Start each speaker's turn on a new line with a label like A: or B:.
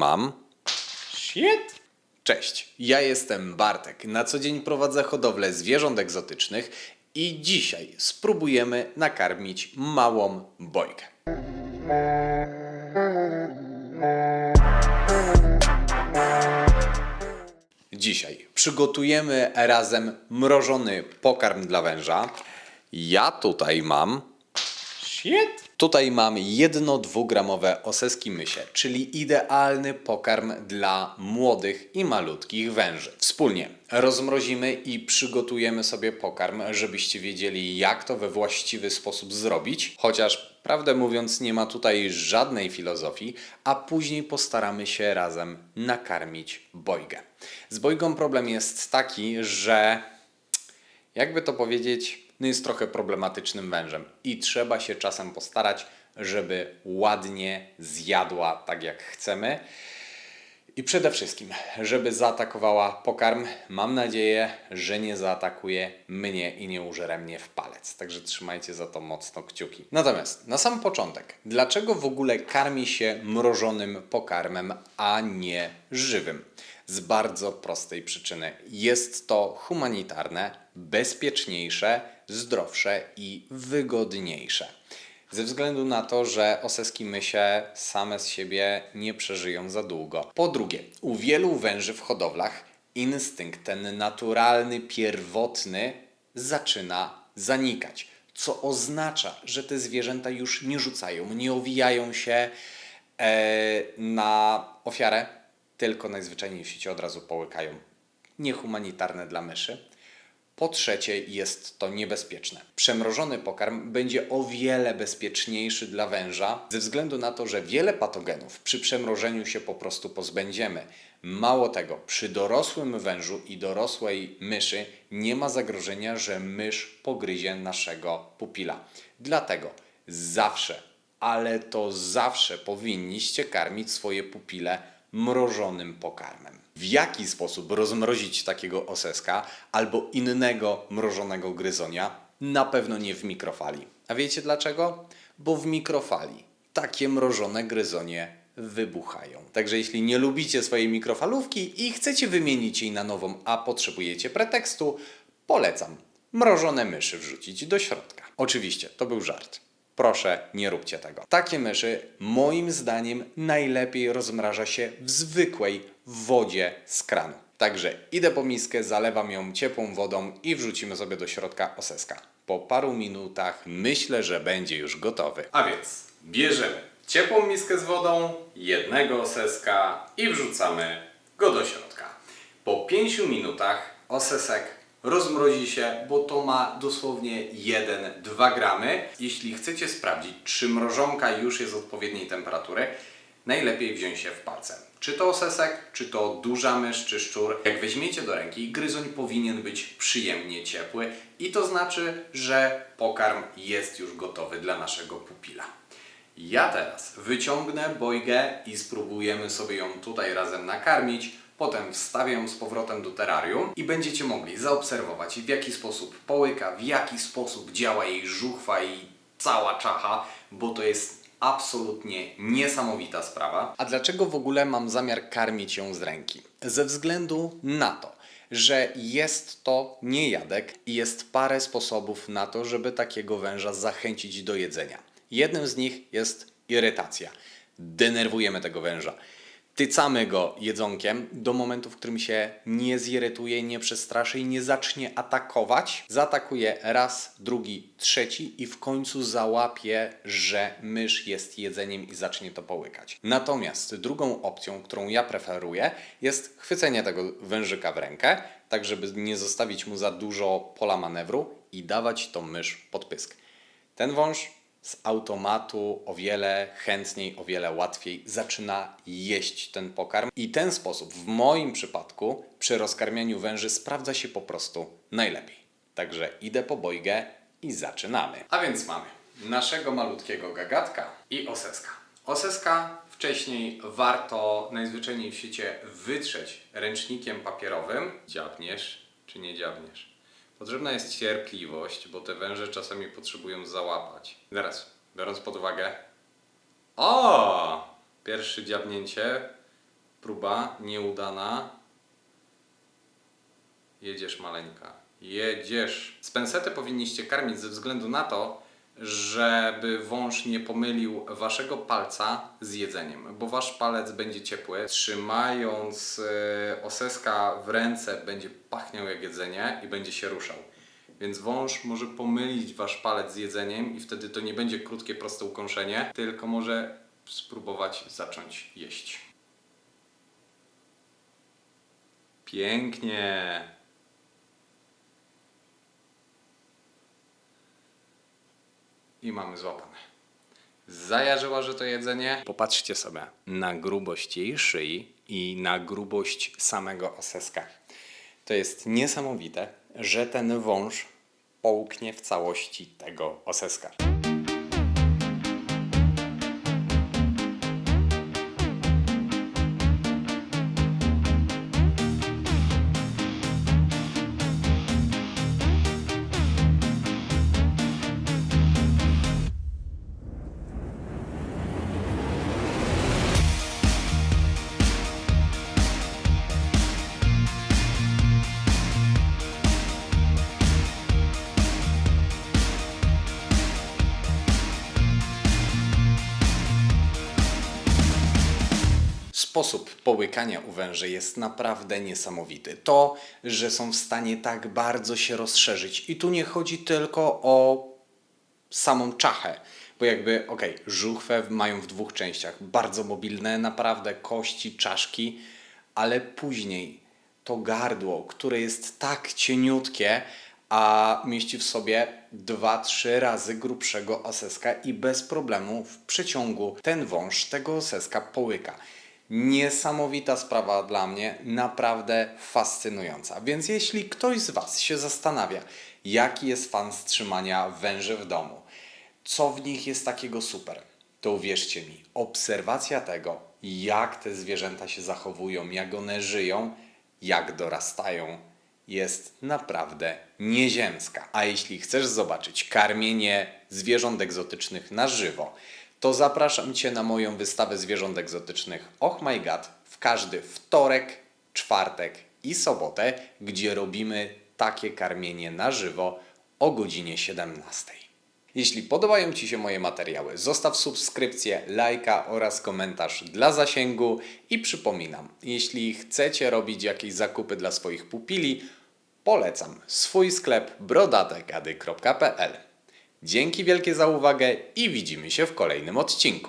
A: mam.
B: Shit!
A: Cześć, ja jestem Bartek. Na co dzień prowadzę hodowlę zwierząt egzotycznych i dzisiaj spróbujemy nakarmić małą bojkę. Dzisiaj przygotujemy razem mrożony pokarm dla węża. Ja tutaj mam
B: Shit!
A: Tutaj mam jedno dwugramowe oseski mysie, czyli idealny pokarm dla młodych i malutkich węży. Wspólnie rozmrozimy i przygotujemy sobie pokarm, żebyście wiedzieli jak to we właściwy sposób zrobić, chociaż prawdę mówiąc nie ma tutaj żadnej filozofii, a później postaramy się razem nakarmić bojgę. Z bojgą problem jest taki, że jakby to powiedzieć, no jest trochę problematycznym wężem i trzeba się czasem postarać, żeby ładnie zjadła tak jak chcemy. I przede wszystkim, żeby zaatakowała pokarm. Mam nadzieję, że nie zaatakuje mnie i nie użere mnie w palec. Także trzymajcie za to mocno kciuki. Natomiast na sam początek, dlaczego w ogóle karmi się mrożonym pokarmem, a nie żywym? Z bardzo prostej przyczyny. Jest to humanitarne, bezpieczniejsze, zdrowsze i wygodniejsze. Ze względu na to, że oseski mysie same z siebie nie przeżyją za długo. Po drugie, u wielu węży w hodowlach instynkt ten naturalny, pierwotny zaczyna zanikać. Co oznacza, że te zwierzęta już nie rzucają, nie owijają się e, na ofiarę, tylko najzwyczajniej w świecie od razu połykają. Niehumanitarne dla myszy. Po trzecie, jest to niebezpieczne. Przemrożony pokarm będzie o wiele bezpieczniejszy dla węża, ze względu na to, że wiele patogenów przy przemrożeniu się po prostu pozbędziemy. Mało tego, przy dorosłym wężu i dorosłej myszy nie ma zagrożenia, że mysz pogryzie naszego pupila. Dlatego zawsze, ale to zawsze powinniście karmić swoje pupile mrożonym pokarmem. W jaki sposób rozmrozić takiego oseska albo innego mrożonego gryzonia? Na pewno nie w mikrofali. A wiecie dlaczego? Bo w mikrofali takie mrożone gryzonie wybuchają. Także jeśli nie lubicie swojej mikrofalówki i chcecie wymienić jej na nową, a potrzebujecie pretekstu, polecam mrożone myszy wrzucić do środka. Oczywiście, to był żart. Proszę, nie róbcie tego. Takie myszy, moim zdaniem, najlepiej rozmraża się w zwykłej wodzie z kranu. Także idę po miskę, zalewam ją ciepłą wodą i wrzucimy sobie do środka oseska. Po paru minutach myślę, że będzie już gotowy. A więc bierzemy ciepłą miskę z wodą, jednego oseska i wrzucamy go do środka. Po 5 minutach osesek rozmrozi się, bo to ma dosłownie 1-2 gramy. Jeśli chcecie sprawdzić, czy mrożonka już jest odpowiedniej temperatury, najlepiej wziąć się w palce. Czy to osesek, czy to duża mysz, czy szczur. Jak weźmiecie do ręki, gryzoń powinien być przyjemnie ciepły i to znaczy, że pokarm jest już gotowy dla naszego pupila. Ja teraz wyciągnę bojgę i spróbujemy sobie ją tutaj razem nakarmić. Potem wstawię ją z powrotem do terrarium i będziecie mogli zaobserwować w jaki sposób połyka, w jaki sposób działa jej żuchwa i cała czacha, bo to jest absolutnie niesamowita sprawa. A dlaczego w ogóle mam zamiar karmić ją z ręki? Ze względu na to, że jest to niejadek i jest parę sposobów na to, żeby takiego węża zachęcić do jedzenia. Jednym z nich jest irytacja. Denerwujemy tego węża. Tycamy go jedzonkiem do momentu, w którym się nie zirytuje, nie przestraszy i nie zacznie atakować. Zaatakuje raz, drugi, trzeci i w końcu załapie, że mysz jest jedzeniem i zacznie to połykać. Natomiast drugą opcją, którą ja preferuję, jest chwycenie tego wężyka w rękę, tak żeby nie zostawić mu za dużo pola manewru i dawać to mysz pod pysk. Ten wąż z automatu o wiele chętniej, o wiele łatwiej zaczyna jeść ten pokarm i ten sposób w moim przypadku przy rozkarmianiu węży sprawdza się po prostu najlepiej. Także idę po bojgę i zaczynamy. A więc mamy naszego malutkiego gagatka i oseska. Oseska wcześniej warto najzwyczajniej w świecie wytrzeć ręcznikiem papierowym. Dziabniesz czy nie dziabniesz? Potrzebna jest cierpliwość, bo te węże czasami potrzebują załapać. Teraz, biorąc pod uwagę. O! Pierwsze dziabnięcie Próba nieudana. Jedziesz maleńka. Jedziesz. Spensety powinniście karmić ze względu na to, żeby wąż nie pomylił waszego palca z jedzeniem, bo wasz palec będzie ciepły. Trzymając e, oseska w ręce będzie pachniał jak jedzenie i będzie się ruszał. Więc wąż może pomylić wasz palec z jedzeniem i wtedy to nie będzie krótkie, proste ukąszenie, tylko może spróbować zacząć jeść. Pięknie. I mamy złapane. Zajarzyła, że to jedzenie. Popatrzcie sobie na grubość jej szyi i na grubość samego oseska. To jest niesamowite, że ten wąż połknie w całości tego oseska. Sposób połykania u węży jest naprawdę niesamowity. To, że są w stanie tak bardzo się rozszerzyć. I tu nie chodzi tylko o samą czachę. Bo jakby, okej, żuchwę mają w dwóch częściach. Bardzo mobilne, naprawdę kości, czaszki, ale później to gardło, które jest tak cieniutkie, a mieści w sobie 2-3 razy grubszego oseska i bez problemu w przeciągu ten wąż tego oseska połyka. Niesamowita sprawa dla mnie, naprawdę fascynująca. Więc jeśli ktoś z Was się zastanawia, jaki jest fan strzymania węży w domu, co w nich jest takiego super, to uwierzcie mi, obserwacja tego, jak te zwierzęta się zachowują, jak one żyją, jak dorastają, jest naprawdę nieziemska. A jeśli chcesz zobaczyć karmienie zwierząt egzotycznych na żywo, to zapraszam Cię na moją wystawę zwierząt egzotycznych Oh My God w każdy wtorek, czwartek i sobotę, gdzie robimy takie karmienie na żywo o godzinie 17. Jeśli podobają Ci się moje materiały, zostaw subskrypcję, lajka oraz komentarz dla zasięgu i przypominam, jeśli chcecie robić jakieś zakupy dla swoich pupili, polecam swój sklep brodategady.pl. Dzięki wielkie za uwagę i widzimy się w kolejnym odcinku.